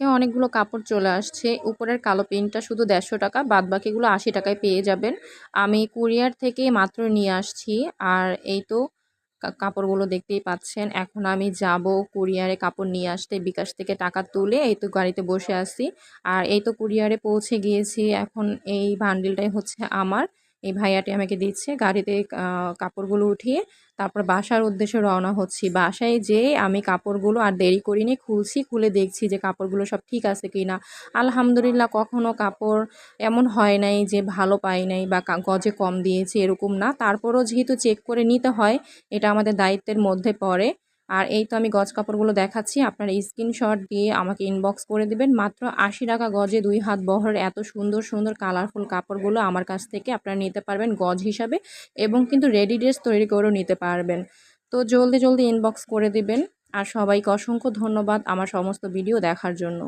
আজকে অনেকগুলো কাপড় চলে আসছে। উপরের কালো প্রিন্টটা শুধু দেড়শো টাকা বাদ বাকিগুলো আশি টাকায় পেয়ে যাবেন। আমি কুরিয়ার থেকে মাত্র নিয়ে আসছি। আর এই তো কাপড়গুলো দেখতেই পাচ্ছেন। এখন আমি যাব কুরিয়ারে কাপড় নিয়ে আসতে, বিকাশ থেকে টাকা তুলে এই তো গাড়িতে বসে আছি। আর এই তো কুরিয়ারে পৌঁছে গিয়েছি। এখন এই বান্ডিলটাই হচ্ছে আমার। এই ভাইয়াটি আমাকে দিচ্ছে গাড়িতে কাপড়গুলো উঠিয়ে। তারপর বাসার উদ্দেশ্যে রওনা হচ্ছি। বাসায় যেয়ে আমি কাপড়গুলো আর দেরি করিনি, খুলছি, খুলে দেখছি যে কাপড়গুলো সব ঠিক আছে কি না আলহামদুলিল্লাহ কখনো কাপড় এমন হয় নাই যে ভালো পাই নাই বা গজে কম দিয়েছি, এরকম না। তারপরও যেহেতু চেক করে নিতে হয়, এটা আমাদের দায়িত্বের মধ্যে পড়ে। আর এই তো আমি গজ কাপড়গুলো দেখাচ্ছি। আপনারা স্ক্রিনশট দিয়ে আমাকে ইনবক্স করে দিবেন। মাত্র আশি টাকা গজে দুই হাত বহরের এত সুন্দর সুন্দর কালারফুল কাপড়গুলো আমার কাছ থেকে আপনারা নিতে পারবেন গজ হিসাবে এবং কিন্তু রেডি ড্রেস তৈরি করেও নিতে পারবেন। তো জলদি জলদি ইনবক্স করে দিবেন। আর সবাইকে অসংখ্য ধন্যবাদ আমার সমস্ত ভিডিও দেখার জন্য।